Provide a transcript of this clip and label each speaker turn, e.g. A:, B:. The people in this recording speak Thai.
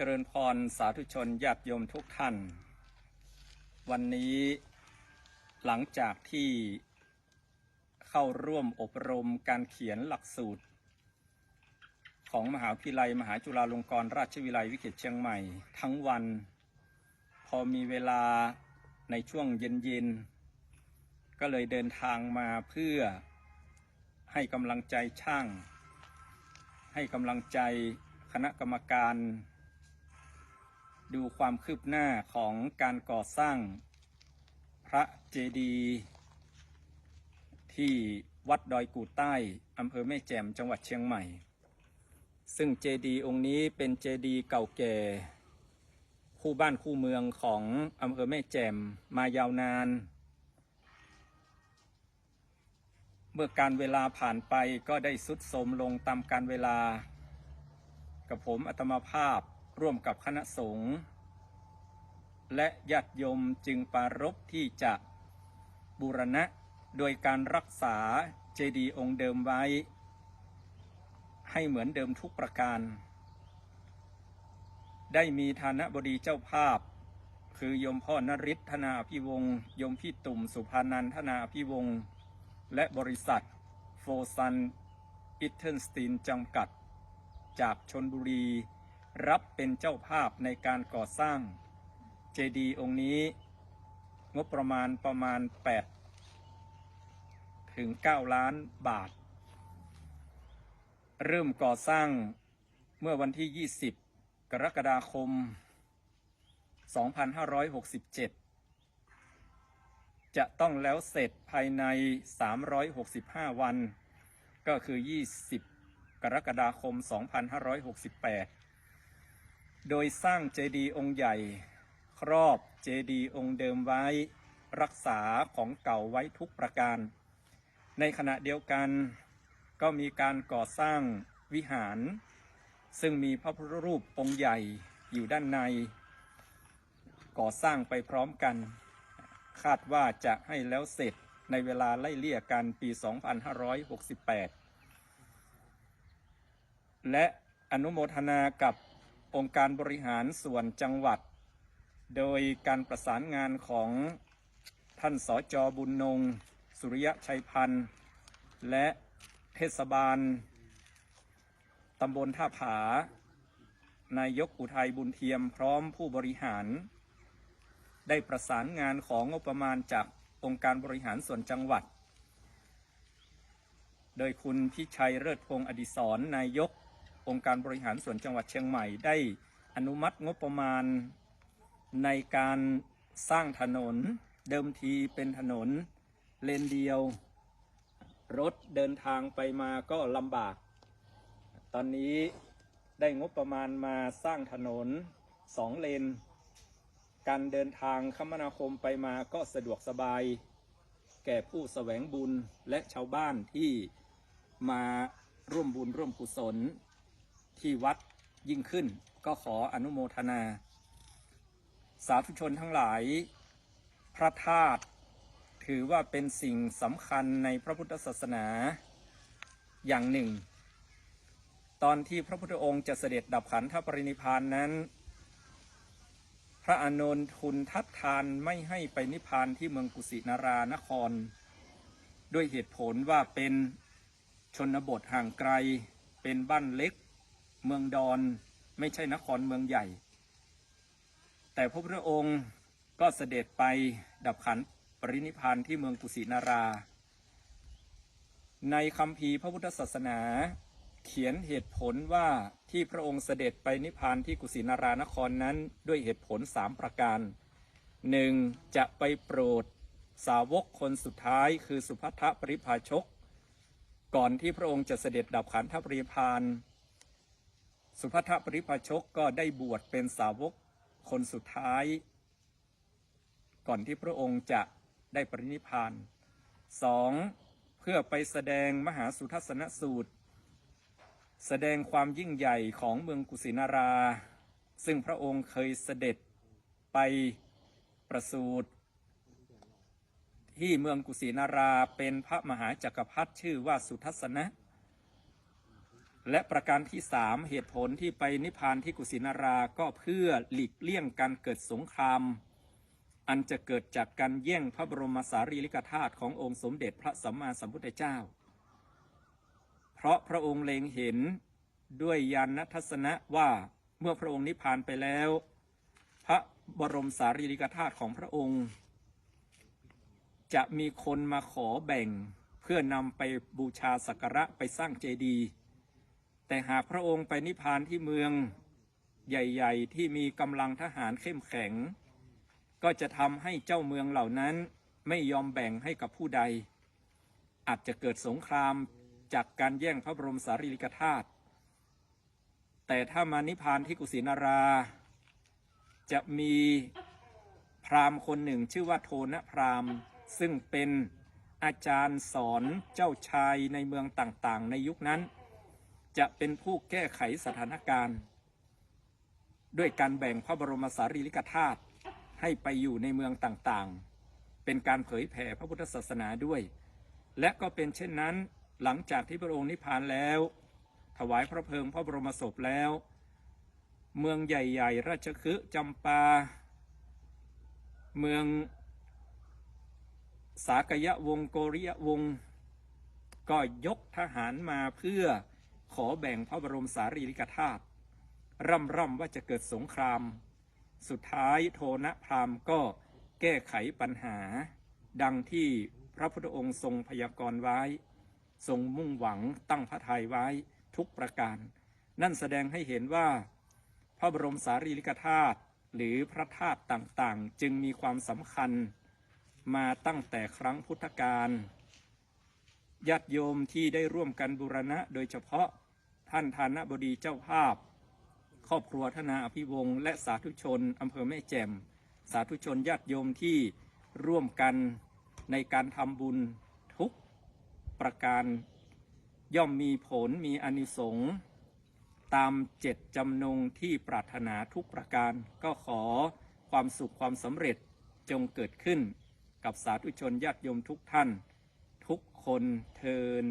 A: เจริญพรสาธุชนญาติโยมทุกท่าน วันนี้หลังจากที่เข้าร่วมอบรมการเขียนหลักสูตร ของมหาวิทยาลัยมหาจุฬาลงกรณราชวิทยาลัยวิเขตเชียงใหม่ ทั้งวัน พอมีเวลาในช่วงเย็นๆ ก็เลยเดินทางมาเพื่อให้กำลังใจช่าง ให้กำลังใจคณะกรรมการ ดูความคืบหน้าของการก่อสร้างพระเจดีย์ที่วัดดอยกู่ใต้อำเภอแม่แจ่มจังหวัดเชียงใหม่ ซึ่งเจดีย์องค์นี้เป็นเจดีย์เก่าแก่ คู่บ้านคู่เมืองของอำเภอแม่แจ่มมายาวนาน เมื่อการเวลาผ่านไปก็ได้สุดโทมลงตามการเวลา กับผมอัตมาภาพ ร่วมกับคณะสงฆ์และญาติโยมจึงปรารภที่จะบูรณะโดยการรักษาเจดีย์องค์เดิมไว้ ให้เหมือนเดิมทุกประการ ได้มีฐานะบดีเจ้าภาพ คือโยมพ่อนริศธนาอภิวงโยมพี่ตุ่มสุภานันทนาอภิวงและบริษัทโฟซันอิตเทนสตีนจำกัด จากชนบุรี รับเป็นเจ้าภาพในการก่อสร้างเจดีย์องค์นี้ งบประมาณประมาณ 8 ถึง 9 ล้านบาท เริ่มก่อสร้างเมื่อวันที่ 20 กรกฎาคม 2567 จะต้องแล้วเสร็จภายใน 365 วัน ก็คือ 20 กรกฎาคม 2568 โดยสร้างเจดีย์องค์ใหญ่ ครอบเจดีย์องค์เดิมไว้ รักษาของเก่าไว้ทุกประการ ในขณะเดียวกันก็มีการก่อสร้างวิหาร ซึ่งมีพระพุทธรูปองค์ใหญ่อยู่ด้านใน ก่อสร้างไปพร้อมกัน คาดว่าจะให้แล้วเสร็จในเวลาไล่เลี่ยกันปี 2568 และอนุโมทนากับ องค์การบริหารส่วนจังหวัด โดยการประสานงานของท่านสจบุญนง สุริยะชัยพันธ์ และเทศบาลตำบลท่าผา นายกอุทัยบุญเทียมพร้อมผู้บริหาร ได้ประสานงานของงบประมาณจากองค์การบริหารส่วนจังหวัด โดยคุณพิชัยเลิศพงศ์อดิศรนายก องค์การบริหารส่วนจังหวัดเชียงใหม่ได้อนุมัติงบประมาณในการสร้างถนนเดิมทีเป็นถนนเลนเดียว รถเดินทางไปมาก็ลำบาก ตอนนี้ได้งบประมาณมาสร้างถนนสองเลน การเดินทางคมนาคมไปมาก็สะดวกสบาย แก่ผู้แสวงบุญและชาวบ้านที่มาร่วมบุญร่วมกุศล ที่วัดยิ่งขึ้น ก็ขออนุโมทนา สาธุชนทั้งหลาย พระธาตุถือว่าเป็นสิ่งสำคัญในพระพุทธศาสนาอย่างหนึ่ง ตอนที่พระพุทธองค์จะเสด็จดับขันธปรินิพานนั้น พระอานนท์ทุนทัดทานไม่ให้ไปนิพพานที่เมืองกุสินารานคร ด้วยเหตุผลว่าเป็นชนบทห่างไกลเป็นบ้านเล็ก เมืองดอนไม่ใช่นครเมืองใหญ่ แต่พระพุทธองค์ก็เสด็จไปดับขันปรินิพานที่เมืองกุสินารา ในคำพีพระพุทธศาสนา เขียนเหตุผลว่าที่พระองค์เสด็จไปนิพพานที่กุสินารานครนั้นด้วยเหตุผลสามประการหนึ่งจะไปโปรดสาวกคนสุดท้ายคือสุภัททปริภาชก ก่อนที่พระองค์จะเสด็จดับขันธปรินิพพาน สุภัทปริภาชกก็ได้บวชเป็นสาวกคนสุดท้าย ก่อนที่พระองค์จะได้ปรินิพานสองเพื่อไปแสดงมหาสุทัศนสูตร แสดงความยิ่งใหญ่ของเมืองกุสินารา ซึ่งพระองค์เคยเสด็จไปประสูติที่เมืองกุสินาราเป็นพระมหาจักรพรรดิชื่อว่าสุทัศนะ และประการที่สามเหตุผลที่ไปนิพพานที่กุสินาราก็เพื่อหลีกเลี่ยงการเกิดสงคราม อันจะเกิดจากการแย่งพระบรมสารีริกธาตุขององค์สมเด็จพระสัมมาสัมพุทธเจ้า เพราะพระองค์เล็งเห็นด้วยญาณทัศนะว่าเมื่อพระองค์นิพพานไปแล้ว พระบรมสารีริกธาตุของพระองค์ จะมีคนมาขอแบ่งเพื่อนำไปบูชาสักการะไปสร้างเจดีย์ แต่หากพระองค์ไปนิพพานที่เมืองใหญ่ ๆ ที่มีกำลังทหารเข้มแข็ง ก็จะทำให้เจ้าเมืองเหล่านั้นไม่ยอมแบ่งให้กับผู้ใด อาจจะเกิดสงครามจากการแย่งพระบรมสารีริกธาตุแต่ถ้ามานิพพานที่กุสินารา จะมีพราหมณ์คนหนึ่งชื่อว่าโทนะพราหมณ์ ซึ่งเป็นอาจารย์สอนเจ้าชายในเมืองต่างๆ ในยุคนั้น จะเป็นผู้แก้ไขสถานการณ์ ด้วยการแบ่งพระบรมสารีริกธาตุให้ไปอยู่ในเมืองต่างๆ เป็นการเผยแผ่พระพุทธศาสนาด้วย และก็เป็นเช่นนั้นหลังจากที่พระองค์นิพพานแล้ว ถวายพระเพลิงพระบรมศพแล้ว เมืองใหญ่ๆ ราชคฤห์จำปา เมือง สากยะวงศ์โกริยวงศ์ก็ยกทหารมาเพื่อ ขอแบ่งพระบรมสารีริกธาตุร่ำร่ำว่าจะเกิดสงคราม สุดท้ายโทนะพราหมก็แก้ไขปัญหา ดังที่พระพุทธองค์ทรงพยากรณ์ไว้ ทรงมุ่งหวังตั้งพระทัยไว้ทุกประการ นั่นแสดงให้เห็นว่า พระบรมสารีริกธาตุหรือพระธาตุต่างๆ จึงมีความสำคัญ มาตั้งแต่ครั้งพุทธกาล ญาติโยมที่ได้ร่วมกันบูรณะ โดยเฉพาะท่านธานบดีเจ้าภาพ ครอบครัวธนาอภิวงศ์และสาธุชนอำเภอแม่แจ่ม สาธุชนญาติโยมที่ร่วมกันในการทำบุญทุกประการย่อมมีผลมีอนิสงส์ตามเจ็ดจำนงที่ปรารถนาทุกประการ ก็ขอความสุขความสำเร็จจงเกิดขึ้นกับสาธุชนญาติโยมทุกท่าน ทุกคนเทิน